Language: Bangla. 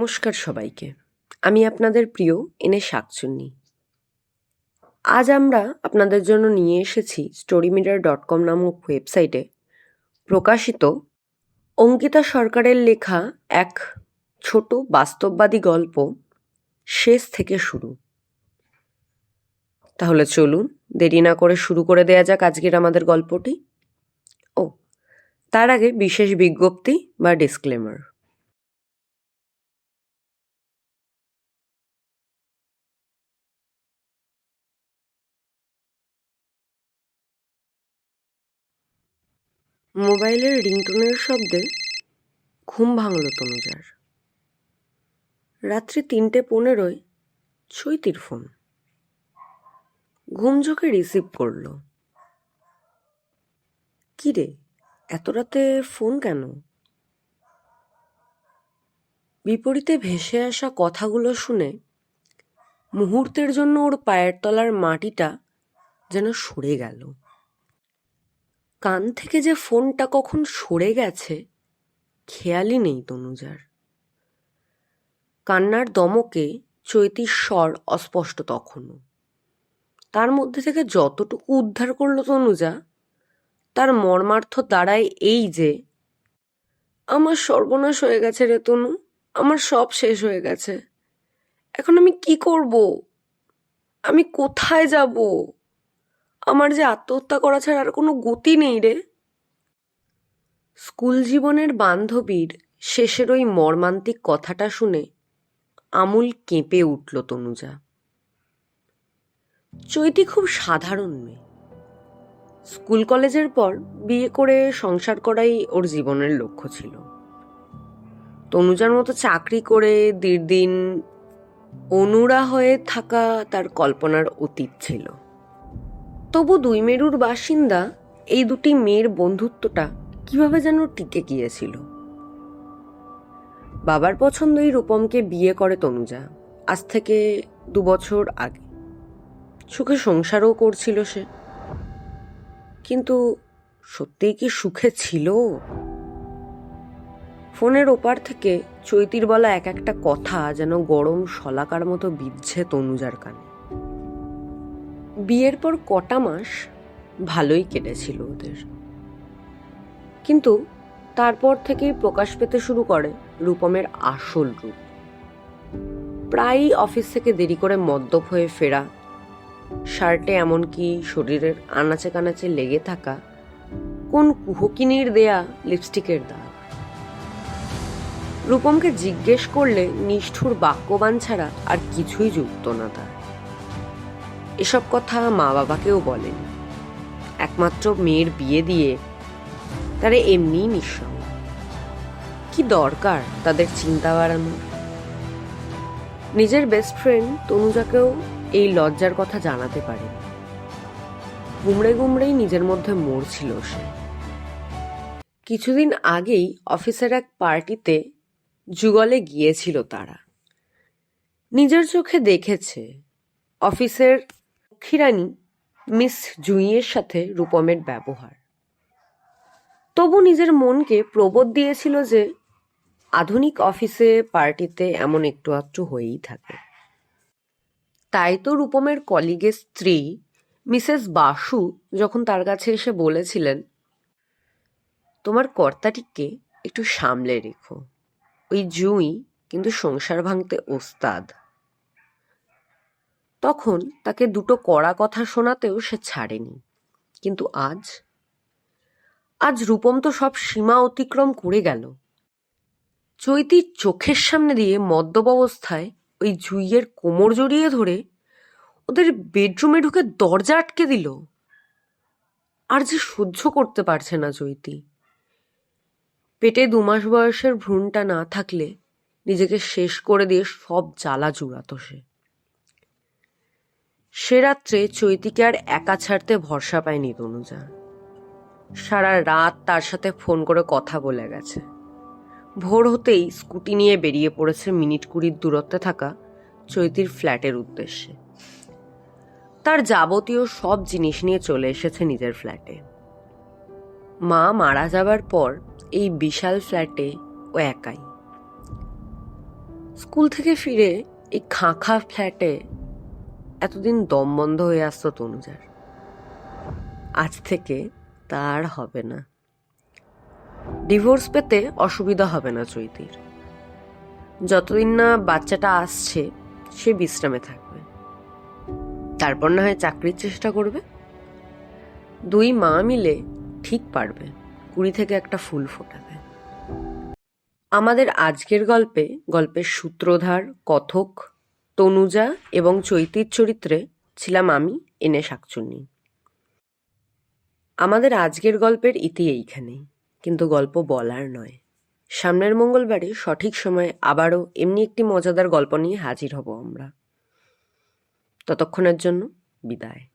নমস্কার সবাইকে। আমি আপনাদের প্রিয় এনে শাকচুন্নি। আজ আমরা আপনাদের জন্য নিয়ে এসেছি স্টোরি মিটার ডট কম নামক ওয়েবসাইটে প্রকাশিত অঙ্কিতা সরকারের লেখা এক ছোট বাস্তববাদী গল্প শেষ থেকে শুরু। তাহলে চলুন, দেরি না করে শুরু করে দেয়া যাক আজকের আমাদের গল্পটি। ও, তার আগে বিশেষ বিজ্ঞপ্তি বা ডিসক্লেমার মোবাইলের রিংটোনের শব্দে ঘুম ভাঙল তনুজার। রাত্রি তিনটে পনেরোয় চৈতির ফোন। ঘুম চোখে রিসিভ করল। কি রে এত রাতে ফোন কেন? বিপরীতে ভেসে আসা কথাগুলো শুনে মুহূর্তের জন্য ওর পায়ের তলার মাটিটা যেন সরে গেল। কান থেকে যে ফোনটা কখন সরে গেছে, খেয়ালই নেই তনুজার। কান্নার দমকে চৈতির স্বর অস্পষ্ট তখনও তার মধ্যে থেকে যতটুকু উদ্ধার করল তনুজা, তার মর্মার্থ দাঁড়ায় এই যে, আমার সর্বনাশ হয়ে গেছে রে তনু, আমার সব শেষ হয়ে গেছে। এখন আমি কি করব? আমি কোথায় যাব? আমার যে আত্মহত্যা করা ছাড়া আর কোনো গতি নেই রে। স্কুল জীবনের বান্ধবীর শেষের ওই মর্মান্তিক কথাটা শুনে আমুল কেঁপে উঠল তনুজা। চৈতি খুব সাধারণ মেয়ে। স্কুল কলেজের পর বিয়ে করে সংসার করাই ওর জীবনের লক্ষ্য ছিল। তনুজার মতো চাকরি করে দিন অনুরা হয়ে থাকা তার কল্পনার অতীত ছিল। তবু দুই মেরুর বাসিন্দা এই দুটি মেয়ের বন্ধুত্বটা কীভাবে যেন টিকে গিয়েছিল? বাবার পছন্দই রূপমকে বিয়ে করে তনুজা, আজ থেকে দু বছর আগে। সুখে সংসারও করছিল সে। কিন্তু সত্যিই কি সুখে ছিল? ফোনের ওপার থেকে চৈতির বলা এক একটা কথা যেন গরম শলাকার মতো বিচ্ছে তনুজার কানে। বিয়ের পর কটা মাস ভালোই কেটেছিল ওদের। কিন্তু তারপর থেকেই প্রকাশ পেতে শুরু করে রূপমের আসল রূপ। প্রায়ই অফিস থেকে দেরি করে মদ্যপ হয়ে ফেরা। শার্টে এমনকি শরীরের আনাচে কানাচে লেগে থাকা কোন কুহকিনীর দেয়া লিপস্টিকের দাগ। রূপমকে জিজ্ঞেস করলে নিষ্ঠুর বাক্যবান ছাড়া আর কিছুই যুক্ত না তার। এসব কথা মা বাবাকেও বলেন। একমাত্র মেয়ের বিয়ে দিয়ে তারা এমনিই নিঃসঙ্গ। কি দরকার তাদের চিন্তা বাড়ানো নিজের বেস্ট ফ্রেন্ড তনুজাকেও এই লজ্জার কথা জানাতে পারে। গুমড়ে গুমড়েই নিজের মধ্যে মরছিল সে। কিছুদিন আগেই অফিসের এক পার্টিতে যুগলে গিয়েছিল তারা। নিজের চোখে দেখেছে, অফিসের লক্ষ্মীরানী মিস জুঁইয়ের সাথে রূপমের ব্যবহার। তবু নিজের মনকে প্রবোধ দিয়েছিল যে আধুনিক অফিসে পার্টিতে এমন একটু আধটু হয়েই থাকে। তাই তো রূপমের কলিগের স্ত্রী মিসেস বাসু যখন তার কাছে এসে বলেছিলেন, তোমার কর্তাটিকে একটু সামলে রেখো। ওই জুঁই কিন্তু সংসার ভাঙতে ওস্তাদ। তখন তাকে দুটো কড়া কথা শোনাতেও সে ছাড়েনি। কিন্তু আজ? আজ রূপম তো সব সীমা অতিক্রম করে গেল। চৈতির চোখের সামনে দিয়ে মদ্যপ অবস্থায় ওই জুইয়ের কোমর জড়িয়ে ধরে ওদের বেডরুমে ঢুকে দরজা আটকে দিল। আর যে সহ্য করতে পারছে না চৈতি। পেটে দু মাস বয়সের ভ্রূণটা না থাকলে নিজেকে শেষ করে দিয়ে সব জ্বালা জুড়াতো সে। সে রাত্রে চৈতিকে আর একা ছাড়তে ভরসা পায়নি তনুজা। সারা রাত তার সাথে ফোন করে কথা বলে গেছে। ভোর হতেই স্কুটি নিয়ে বেরিয়ে পড়েছে মিনিট কুড়ির দূরত্বে থাকা চৈতির ফ্ল্যাটের উদ্দেশ্যে। তার যাবতীয় সব জিনিস নিয়ে চলে এসেছে নিজের ফ্ল্যাটে। মা মারা যাবার পর এই বিশাল ফ্ল্যাটে ও একাই। স্কুল থেকে ফিরে এই খাঁখা ফ্ল্যাটে এতদিন দম বন্ধ হয়ে আসতো তনুজার। আজ থেকে তার হবে না। ডিভোর্স পেতে অসুবিধা হবে না চৈতির। যতদিন না বাচ্চাটা আসছে, সে বিশ্রামে থাকবে। তারপর না হয় চাকরির চেষ্টা করবে। দুই মা মিলে ঠিক পারবে, কুড়ি থেকে একটা ফুল ফোটাবে আমাদের আজকের গল্পে গল্পের সূত্রধার, কথক তনুজা এবং চৈতির চরিত্রে ছিলাম আমি, এনে শাকচুন্নি। আমাদের আজকের গল্পের ইতি এইখানেই কিন্তু গল্প বলার নয়। সামনের মঙ্গলবারে সঠিক সময়ে আবারও এমনি একটি মজাদার গল্প নিয়ে হাজির হব আমরা। ততক্ষণের জন্য বিদায়।